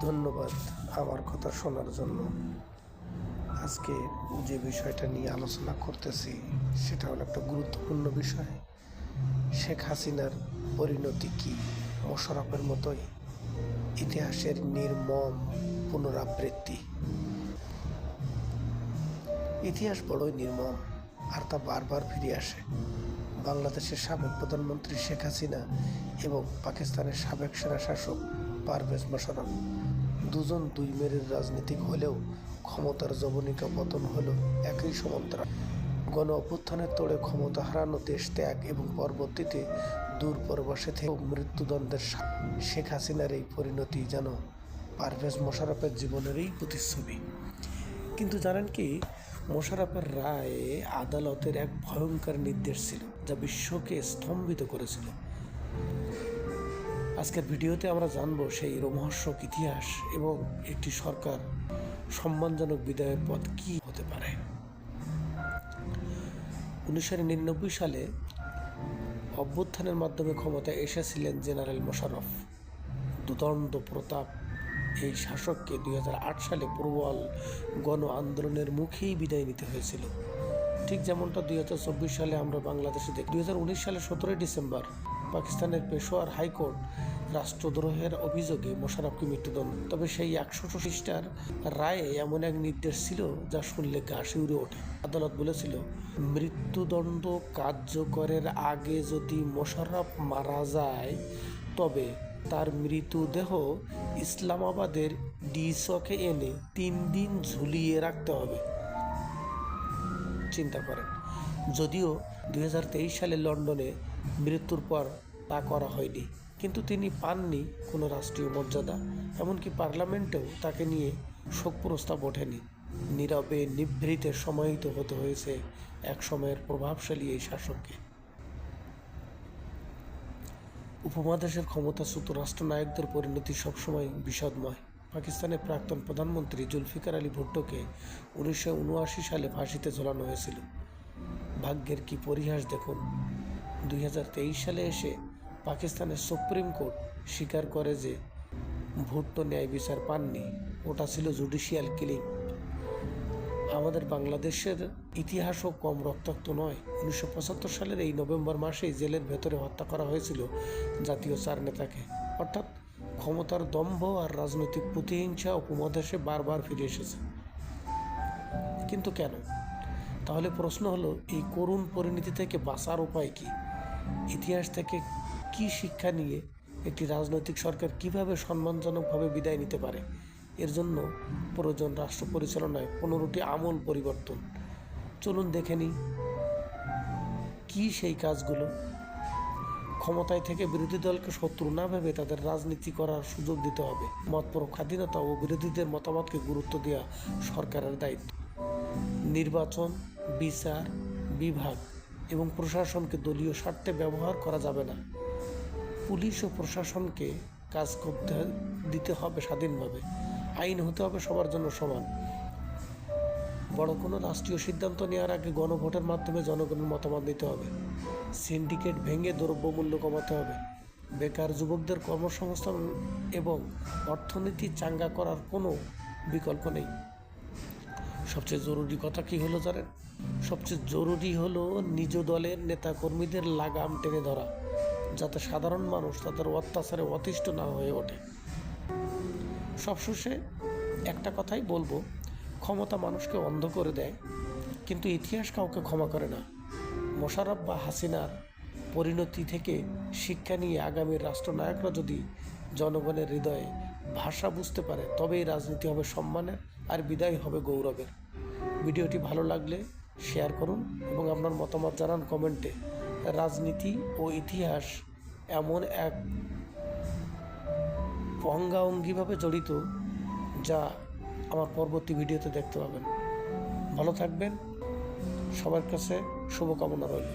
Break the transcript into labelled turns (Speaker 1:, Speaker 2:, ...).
Speaker 1: ধন্যবাদ আমার কথা শোনার জন্য। আজকে যে বিষয়টা নিয়ে আলোচনা করতেছি, সেটা হলো একটা গুরুত্বপূর্ণ বিষয়। শেখ হাসিনার পরিণতি কি? মোশারফের মতোই ইতিহাসের নির্মম পুনরাবৃত্তি। ইতিহাস বড়ই নির্মম, আর তা বারবার ফিরে আসে। বাংলাদেশের সাবেক প্রধানমন্ত্রী শেখ হাসিনা এবং পাকিস্তানের সাবেক সেনা শাসক পারভেজ মোশারফ দুজন দুই মেরের রাজনীতিক হলেও ক্ষমতার জবনিকা পতন হল একই সমান্তরাল। গণ অভ্যুত্থানের তোড়ে ক্ষমতা হারানো দেশ ত্যাগ এবং পরবর্তীতে দূর পরবাসে থেকে মৃত্যুদণ্ডের শেখ হাসিনার এই পরিণতি যেন পারভেজ মোশারফের জীবনেরই প্রতিচ্ছবি। কিন্তু জানেন কি, মোশারফের রায়ে আদালতের এক ভয়ঙ্কর নির্দেশ ছিল, যা বিশ্বকে স্তম্ভিত করেছিল। আজকের ভিডিওতে আমরা জানব সেই রোমহর্ষক ইতিহাস এবং একটি সরকার সম্মানজনক বিদায়ের পথ কি হতে পারে। উনিশশো নিরানব্বই সালে অভ্যুত্থানের মাধ্যমে ক্ষমতায় এসেছিলেন জেনারেল মোশাররফ। দুদণ্ড প্রতাপ এই শাসককে দুই হাজার আট সালে প্রবল গণ আন্দোলনের মুখেই বিদায় নিতে হয়েছিল। ঠিক যেমনটা দুই হাজার চব্বিশ সালে আমরা বাংলাদেশে দেখি। দুই সালে সতেরোই ডিসেম্বর পাকিস্তানের পেশোয়ার হাইকোর্ট রাষ্ট্রদ্রোহের অভিযোগে মোশাররফকে মৃত্যুদণ্ড। তবে সেই একশো খ্রিস্টার রায়ে এমন এক নির্দেশ ছিল যা শুনলে গা শিউরে ওঠে। আদালত বলেছিল, মৃত্যুদণ্ড কার্যকরের আগে যদি মোশাররফ মারা যায়, তবে তার মৃতদেহ ইসলামাবাদের ডিসকে এনে তিন দিন ঝুলিয়ে রাখতে হবে। চিন্তা করেন। যদিও দুই হাজার তেইশ সালে লন্ডনে মৃত্যুর পর তা করা হয়নি। কিন্তু তিনি পাননি কোনো রাষ্ট্রীয় মর্যাদা, এমনকি পার্লামেন্টেও তাকে নিয়ে শোক প্রস্তাব ওঠেনি। নীরবে নিভৃতে সমাহিত হতে হয়েছে এক সময়ের প্রভাবশালী এই শাসককে। উপমহাদেশের ক্ষমতাচ্যুত রাষ্ট্রনায়কদের পরিণতি সবসময় বিষাদময়। পাকিস্তানের প্রাক্তন প্রধানমন্ত্রী জুলফিকার আলী ভুট্টোকে উনিশশো উনআশি সালে ফাঁসিতে ঝোলানো হয়েছিল। ভাগ্যের কি পরিহাস দেখুন দুই হাজার তেইশ সালে এসে পাকিস্তানের সুপ্রিম কোর্ট স্বীকার করে যে ভুট্টো ন্যায় বিচার পাননি, ওটা ছিল জুডিশিয়াল কিলিং। আমাদের বাংলাদেশের ইতিহাসও কম রক্তাক্ত নয়। উনিশশো পঁচাত্তর সালের এই নভেম্বর মাসেই জেলের ভেতরে হত্যা করা হয়েছিল জাতীয় চার নেতাকে। অর্থাৎ ক্ষমতার দম্ভ আর রাজনৈতিক প্রতিহিংসা উপমহাদেশে বারবার ফিরে এসেছে। কিন্তু কেন? তাহলে প্রশ্ন হলো, এই করুণ পরিণতি থেকে বাঁচার উপায় কি? ইতিহাস থেকে কি শিক্ষা নিয়ে একটি রাজনৈতিক সরকার কীভাবে সম্মানজনকভাবে বিদায় নিতে পারে? এর জন্য প্রয়োজন রাষ্ট্র পরিচালনায় পনেরোটি আমূল পরিবর্তন। চলুন দেখে নিই কী সেই কাজগুলো। ক্ষমতায় থেকে বিরোধী দলকে শত্রু না ভেবে তাদের রাজনীতি করার সুযোগ দিতে হবে। মত স্বাধীনতা ও বিরোধীদের মতামতকে গুরুত্ব দেওয়া সরকারের দায়িত্ব। নির্বাচন, বিচার, বিভাগ এবং প্রশাসনকে দলীয় স্বার্থে ব্যবহার করা যাবে না। পুলিশ ও প্রশাসনকে কাজ করতে দিতে হবে স্বাধীনভাবে। আইন হতে হবে সবার জন্য সমান। বড় কোনো রাষ্ট্রীয় সিদ্ধান্ত নেওয়ার আগে গণভোটের মাধ্যমে জনগণের মতামত নিতে হবে। সিন্ডিকেট ভেঙে দ্রব্যমূল্য কমাতে হবে। বেকার যুবকদের কর্মসংস্থান এবং অর্থনীতি চাঙ্গা করার কোনো বিকল্প নেই। সবচেয়ে জরুরি কথা কি হলো জানেন? সবচেয়ে জরুরি হলো নিজ দলের নেতাকর্মীদের লাগাম টেনে ধরা, যাতে সাধারণ মানুষ তাদের অত্যাচারে অতিষ্ঠ না হয়ে ওঠে। সবশেষে একটা কথাই বলব, ক্ষমতা মানুষকে অন্ধ করে দেয়, কিন্তু ইতিহাস কাউকে ক্ষমা করে না। মোশারফ বা হাসিনার পরিণতি থেকে শিক্ষা নিয়ে আগামীর রাষ্ট্রনায়করা যদি জনগণের হৃদয়ে ভাষা বুঝতে পারে, তবেই রাজনীতি হবে সম্মানের আর বিদায় হবে গৌরবের। ভিডিওটি ভালো লাগলে শেয়ার করুন এবং আপনার মতামত জানান কমেন্টে। রাজনীতি ও ইতিহাস এমন এক অঙ্গাঙ্গিভাবে জড়িত যা আমার পরবর্তী ভিডিওতে দেখতে পাবেন। ভালো থাকবেন, সবার কাছে শুভকামনা রইল।